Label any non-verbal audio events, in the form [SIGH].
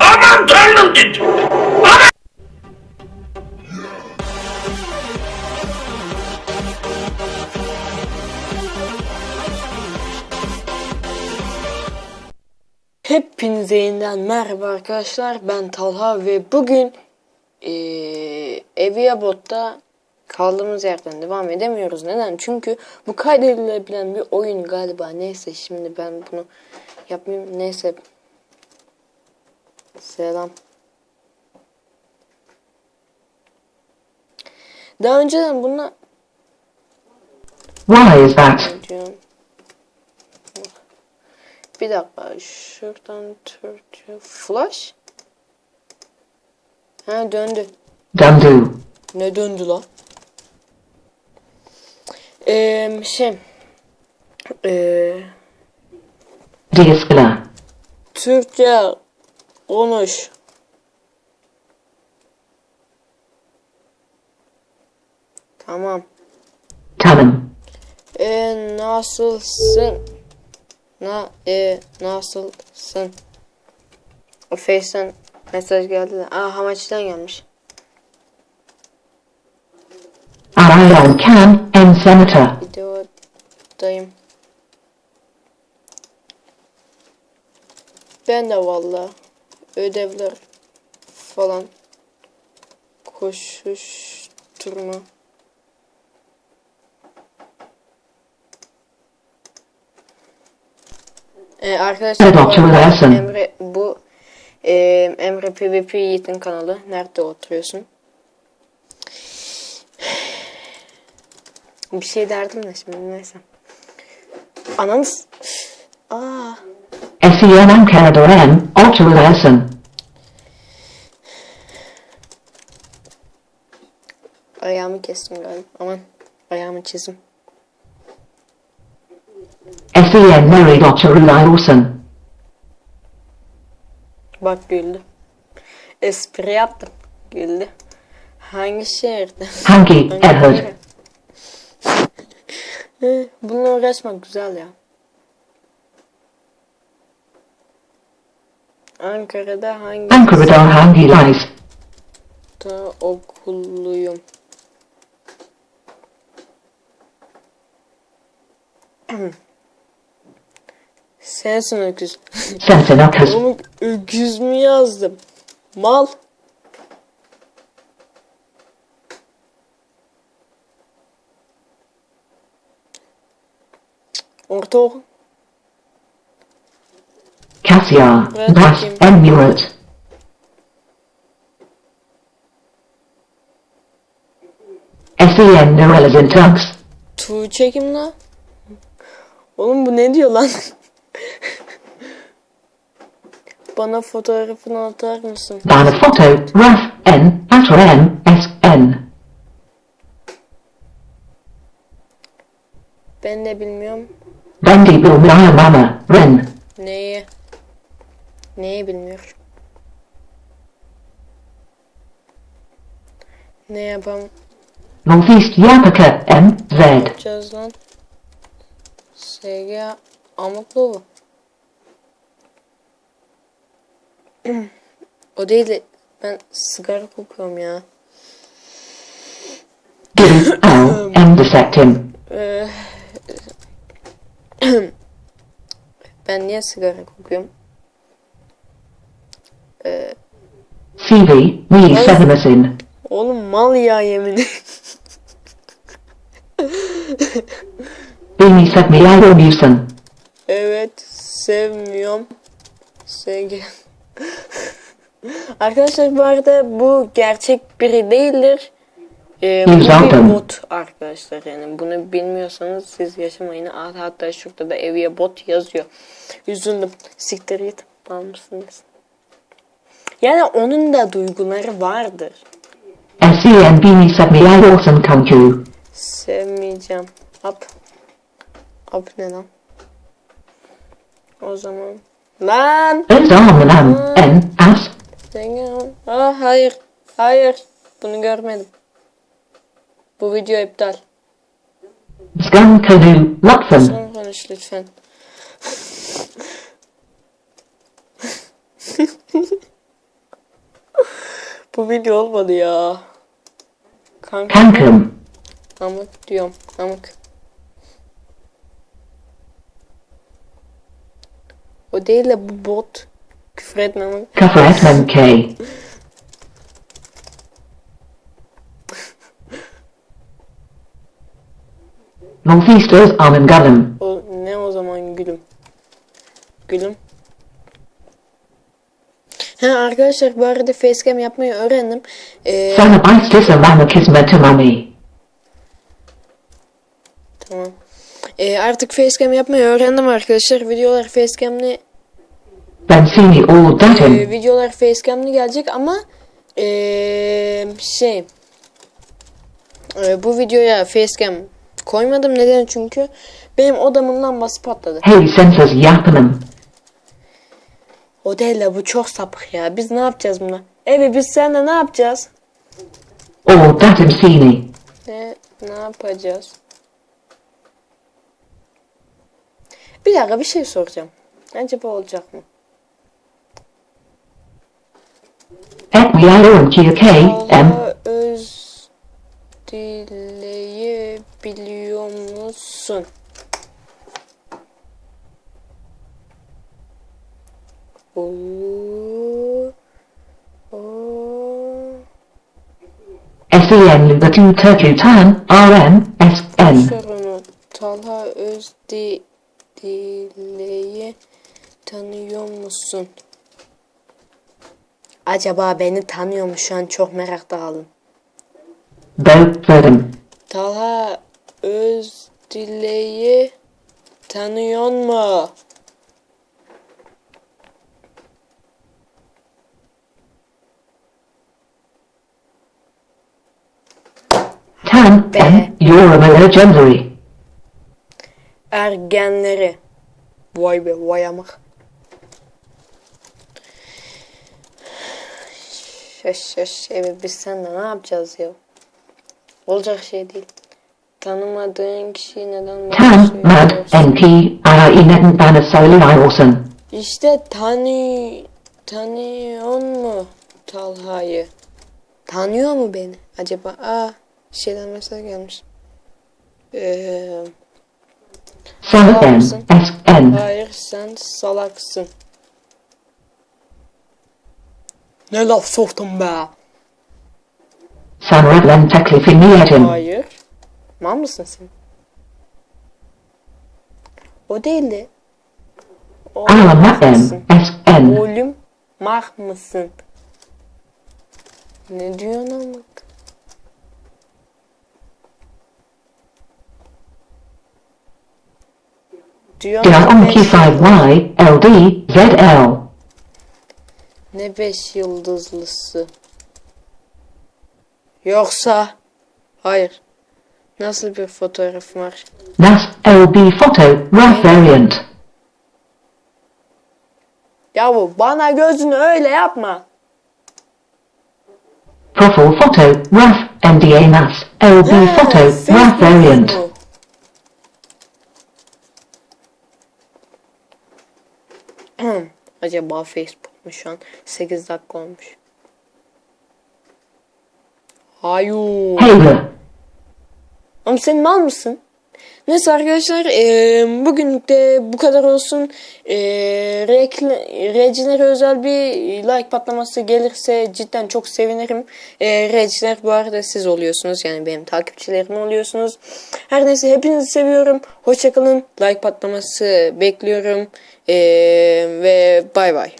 Aman tanrım git. Hepinize yeniden merhaba arkadaşlar. Ben Talha ve bugün eee Evia Bot'ta kaldığımız yerden devam edemiyoruz. Neden? Çünkü bu kaydedilebilen bir oyun galiba. Neyse şimdi ben bunu yapmayayım. Neyse. Selam. Daha önceden bunu Why is that? diyorum. Bir dakika şuradan Türkçe flash. Ha döndü. Dundu. Ne döndü lan? Eee şey. Eee Dear Türkçe konuş. Tamam. Talon. E nasılsın? Na e nasılsın? O Face'ten mesaj geldi de. Aa Hamachi'den gelmiş. Ariel Cam and Senator. Videodayım. Ben de valla ödevler falan koşuşturma. Ee, arkadaşlar Evet, bu arada. Emre bu e, Emre PvP Yiğit'in kanalı. Nerede oturuyorsun? Bir şey derdim de şimdi neyse. Ananız. Aa. S.E.N. Ankara M. Ultra Lesson. Ayağımı kestim galiba. Aman. Ayağımı çizim. S.E.N. Mary Dr. Olsen. Bak güldü. Espri yaptım. Güldü. Hangi şehirde? Hangi? Hı, [LAUGHS] Bununla uğraşmak güzel ya. Ankara'da hangi Ankara'da hangi lies? Da okulluyum. [CLEARS THROAT] Sensin öküz. Sensinakis. Oğlum öküz mü yazdım? Mal. Ortaokul. Cassia. Bakayım. Emulet. S.E.N. Norella's in Tux. Tuğçe kim lan? Oğlum bu ne diyor lan? [LAUGHS] Bana fotoğrafını atar mısın? Bana photo. Raf N. Atra M. S.N. Ben de bilmiyorum. Bendy Bill Maya Mama. Ren. Neyi? Neyi bilmiyorum. Ne yapam Northeast Yapaka M. Z. yapacağız lan? SG Amuklu bu. O değil de ben sigara kokuyorum ya. Dissect him. Ee, [CLEARS THROAT] ben niye sigara kokuyorum? CV. Me Sevenisin. Oğlum mal ya yemin. Me Iro Musen. evet sevmiyorum. Sevgi. Arkadaşlar bu arada bu gerçek biri değildir. Ee, bu bir bot arkadaşlar yani bunu bilmiyorsanız siz yaşamayın. Hatta, şurada da eviye bot yazıyor. Üzüldüm. Siktir git. Almışsınız. Yani onun da duyguları vardır. Set Me Iro Olsen Kunku. Sevmeyeceğim. Up. Up ne lan? O zaman. Lan! Özarman M. N. As. Zengin. Aa, hayır. Hayır. Bunu görmedim. Bu video iptal. Canoe Luxon. Son konuş lütfen. Bu video olmadı ya. Kanka. Cancun. Amık diyorum. Amık. O değil de bu bot. Küfür etme amık. Kafretman K. Northeasters Armangullum. O ne o zaman gülüm? Gülüm. Ha arkadaşlar bu arada facecam yapmayı öğrendim. Ee, Sanabistis Amanakismatamami. tamam. Ee, artık facecam yapmayı öğrendim arkadaşlar. Videolar facecam'li Bensini All e, Datum. videolar facecam'li gelecek ama ee, şey e, bu videoya facecam koymadım. Neden? Çünkü benim odamın lambası patladı. Hey Sensors Yapanum. O değil de bu çok sapık ya. Biz ne yapacağız buna? Evet biz seninle ne yapacağız? All Datum Sini. Ne, ne yapacağız? Bir dakika bir şey soracağım. Acaba olacak mı? Ekmiyarum GK M. Allah öz dileyebiliyor musun? SEN Lubatu Turku Tan RM SN. Sorunu Talha Özdile'yi tanıyor musun? Acaba beni tanıyor mu? Şu an çok merakta kaldım. Bo Verdum. Talha Özdile'yi tanıyor mu? Tan M. Yoramala Gembury. Ergenleri. Vay be vay amak. Şaş şaş evet biz seninle ne yapacağız ya? Olacak şey değil. Tanımadığın kişiyi neden bana Tan Mad Ara Inetan Banasoli Olsen. İşte tanı tanıyor mu Talha'yı? Tanıyor mu beni acaba? Aa şeyden mesaj gelmiş. Ee, SN. hayır sen salaksın. Ne laf soktun be? Sanrevlen Teklifi Niyetim. Hayır. Mal mısın sen? O değil de. O mısın? SN. Oğlum mah mısın? Ne diyorsun? Diyorsun Dion beş P5Y LD ZL. Ne beş yıldızlısı? Yoksa hayır. Nasıl bir fotoğraf var? NAS LB Photo Rough Variant. Yahu bana gözünü öyle yapma. Profile Photo Rough NDA NAS LB Ha, Photo Rough Variant. bu. [CLEARS THROAT] Acaba Facebook mu şu an? 8 dakika olmuş. Hager. Oğlum sen mal mısın? Neyse arkadaşlar eee bugün de bu kadar olsun. Rekl- Recinere özel bir like patlaması gelirse cidden çok sevinirim. Eee Reciner bu arada siz oluyorsunuz yani benim takipçilerim oluyorsunuz. Her neyse hepinizi seviyorum. Hoşçakalın. Like patlaması bekliyorum. Eee ve bay bay.